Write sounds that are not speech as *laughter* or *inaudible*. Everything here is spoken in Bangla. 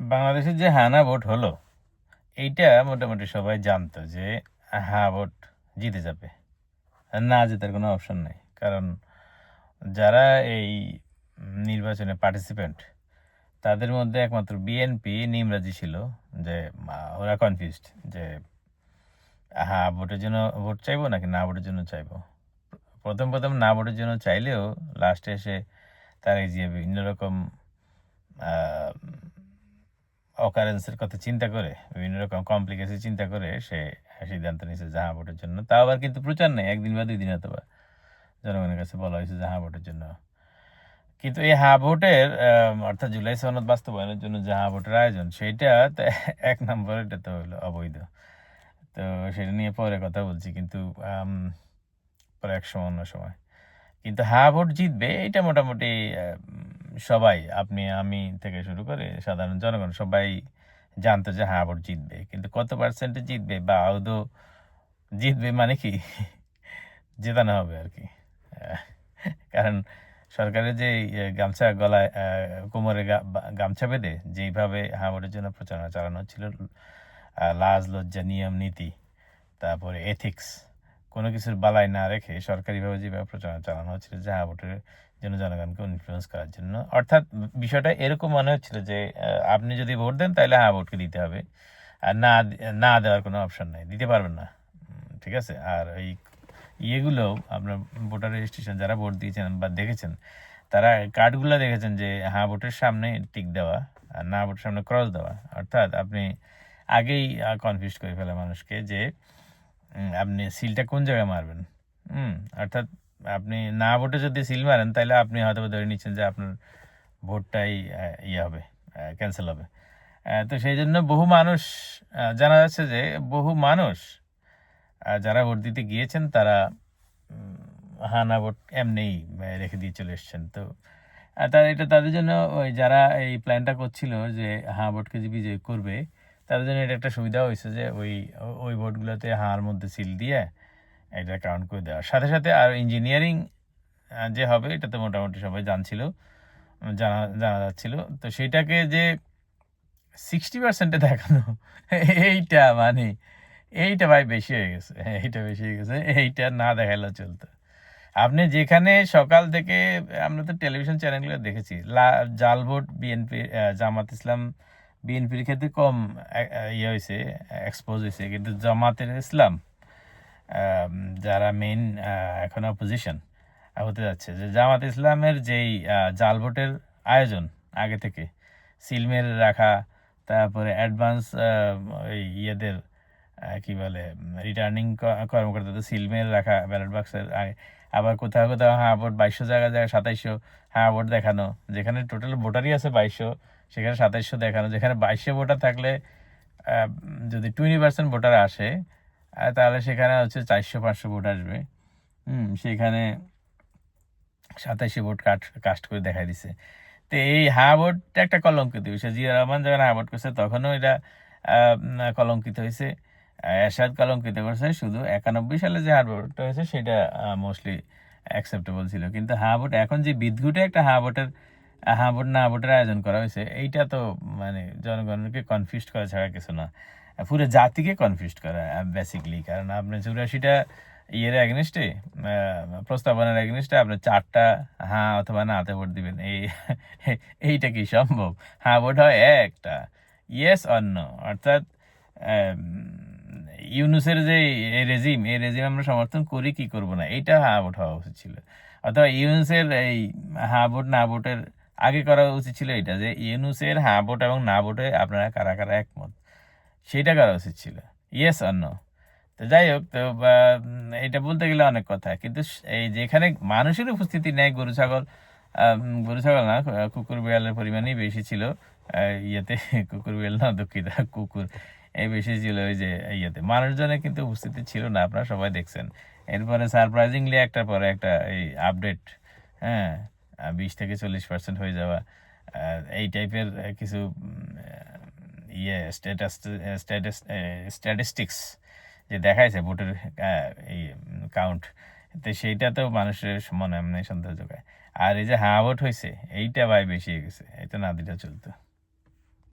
বাংলাদেশের যে হানা ভোট হলো, এইটা মোটামুটি সবাই জানতো যে হা ভোট জিতে যাবে। না জেতার কোনো অপশন নেই। কারণ যারা এই নির্বাচনে পার্টিসিপেন্ট তাদের মধ্যে একমাত্র বিএনপি নিমরাজি ছিল যে ওরা কনফিউজড যে হ্যাঁ ভোটের জন্য ভোট চাইব নাকি না ভোটের জন্য চাইব? প্রথম প্রথম না ভোটের জন্য চাইলেও লাস্টে এসে তারা যে বিভিন্ন রকম অকারেন্সের কথা চিন্তা করে, বিভিন্ন রকম কমপ্লিকেশন চিন্তা করে সে সিদ্ধান্ত নিয়েছে জাহা ভোটের জন্য। তাও আবার কিন্তু প্রচার নেই, একদিন বা দুই দিন অথবা। জনগণের কাছে বলা হয়েছে জাহা ভোটের জন্য। কিন্তু এই হা ভোটের অর্থাৎ জুলাই সনদ বাস্তবায়নের জন্য যে হা ভোটের আয়োজন তো এক নম্বর, এটা তো হলো অবৈধ। তো সেটা নিয়ে পরে কথা বলছি, কিন্তু পরে এক সময়, অন্য সময়। কিন্তু হা ভোট জিতবে, এটা মোটামুটি সবাই আপনি আমি থেকে শুরু করে সাধারণ জনগণ সবাই জানতো যে হা ভোট জিতবে। কিন্তু কত পার্সেন্টে জিতবে বা আদৌ জিতবে মানে কি? জেতানো হবে আর কি। কারণ সরকারের যে ইয়ে গামছা গলায় কোমরে গামছা বেঁধে যেইভাবে হা ভোটের জন্য প্রচারণা চালানো আহ, লাজ লজ্জা নিয়ম নীতি তারপরে এথিক্স কোনো কিছুর বালাই না রেখে সরকারিভাবে যেভাবে প্রচারণা চালানো হচ্ছিল যে হা ভোটের জন্য জনগণকে ইনফ্লুয়েন্স করার জন্য। অর্থাৎ বিষয়টা এরকম মনে হচ্ছিল যে আপনি যদি ভোট দেন তাহলে হা ভোটকে দিতে হবে। আর না না দেওয়ার কোনো অপশন নাই। দিতে পারবেন না। ঠিক আছে? আর এই ইয়েগুলো, আপনার ভোটার রেজিস্ট্রেশন যারা ভোট দিয়েছেন বা দেখেছেন, তারা কার্ডগুলো দেখেছেন যে হ্যাঁ ভোটের সামনে টিক দেওয়া আর না, ভোটের সামনে ক্রস দেওয়া। অর্থাৎ আপনি আগেই কনফিউজ করে ফেলে মানুষকে যে আপনি সিলটা কোন জায়গায় মারবেন? হুম, অর্থাৎ আপনি না ভোটে যদি সিল মারেন তাহলে আপনি হয়তো ধরে নিচ্ছেন যে আপনার ভোটটাই ইয়ে হবে ক্যান্সেল হবে। তো সেই জন্য বহু মানুষ জানা যাচ্ছে যে বহু মানুষ যারা ভোট দিতে গিয়েছেন, তারা হানা ভোট এমনিই রেখে দিয়ে চলে এসছেন। তো তারা এটা তাদের জন্য ওই যারা এই প্ল্যানটা করছিল যে হাঁ ভোটকে যে বিজয় করবে তাদের জন্য এটা একটা সুবিধা হয়েছে যে ওই ওই ভোটগুলোতে হাঁর মধ্যে সিল দিয়ে এটা কাউন্ট করে দেওয়ার সাথে সাথে আর ইঞ্জিনিয়ারিং যে হবে এটা তো মোটামুটি সবাই জানছিল, জানা জানা যাচ্ছিল। তো সেটাকে যে সিক্সটি পার্সেন্টে দেখানো, এইটা মানে এইটা ভাই বেশি হয়ে গেছে, এইটা বেশি হয়ে গেছে, এইটা না দেখালেও চলতো। আপনি যেখানে সকাল থেকে, আমরা তো টেলিভিশন চ্যানেলগুলো দেখেছি জাল ভোট বিএনপি জামাত ইসলাম বিএনপির ক্ষেত্রে কম ইয়ে হয়েছে এক্সপোজ হয়েছে কিন্তু জামাতের ইসলাম যারা মেইন এখন অপোজিশন হতে যাচ্ছে। যে জামাত ইসলামের যেই জাল ভোটের আয়োজন আগে থেকে সিলমের রাখা, তারপরে অ্যাডভান্স ইয়েদের কি বলে রিটার্নিং কর্মকর্তাদের সিল মেরে রাখা ব্যালট বাক্সের আবার কোথাও কোথাও হ্যাঁ ভোট বাইশশো জায়গায় জায়গায় সাতাইশশো হ্যাঁ ভোট দেখানো। যেখানে টোটাল ভোটারই আছে বাইশশো, সেখানে সাতাইশশো দেখানো। যেখানে বাইশশো ভোটার থাকলে যদি টোয়েন্টি পার্সেন্ট ভোটার আসে তাহলে সেখানে হচ্ছে চারশো, পাঁচশো ভোট আসবে। হুম, সেখানে সাতাইশে ভোট কাট কাস্ট করে দেখা দিছে। তো এই হা ভোটটা একটা কলঙ্কিত বিষয়। জিয়া রহমান যখন হা ভোট করছে, তখনও এটা কলঙ্কিত হয়েছে। এরশাদ কলঙ্কিত করছে শুধু একানব্বই সালে যে হা হয়েছে সেটা মোস্টলি অ্যাকসেপ্টেবল ছিল। কিন্তু হা ভোট এখন যে বিদঘুটে একটা হা ভোটের আহ, না ভোটের আয়োজন করা হয়েছে এইটা তো মানে জনগণকে কনফিউজ করা ছাড়া কিছু না। পুরো জাতিকে কনফিউজ করা বেসিকলি কারণ আপনি চুরাশিটা ইয়ের অ্যাগনিস্টে প্রস্তাবনার অ্যাগনিস্টে আপনি চারটা হ্যাঁ অথবা নাতে ভোট দিবেন। এই এইটা কি সম্ভব? ভোট হয় একটা ইয়েস অন্য অর্থাৎ ইউনুসের যে রেজিম এই রেজিম আমরা সমর্থন করি, কি করব না? এইটা হ্যাঁ ভোট হওয়া উচিত ছিল। অথবা ইউনুসের এই হ্যাঁ ভোট, না ভোটের আগে করা উচিত ছিল এটা যে ইউনুসের হ্যাঁ ভোট এবং না ভোটে আপনারা কারা কারা একমত? সেটা করা উচিত ছিল। ইয়েস অন্য তো যাই হোক, তো এটা বলতে গেলে অনেক কথা। কিন্তু এই যেখানে মানুষের উপস্থিতি নেয় গরু ছাগল গরু ছাগল না, কুকুর, বিড়ালের পরিমাণই বেশি ছিল। ইয়েতে *laughs* কুকুর, বিড়াল না, দুঃখিত, কুকুর। এই বেশি ছিল ওই যে ইয়েতে। মানুষজনের কিন্তু উপস্থিতি ছিল না, আপনারা সবাই দেখছেন। এরপরে সারপ্রাইজিংলি একটার পরে একটা এই আপডেট হ্যাঁ বিশ থেকে চল্লিশ পার্সেন্ট হয়ে যাওয়া। এই টাইপের কিছু ইয়ে স্ট্যাটাস স্ট্যাটাস স্ট্যাটিস্টিক্স যে দেখাইছে ভোটের এই কাউন্ট তো সেইটা তো মানুষের মনে এমনি সন্দেহ যোগায় আর এই যে হ্যাঁ ভোট হয়েছে এইটা ভাই বেশি গেছে, এটা না দিলে চলতো।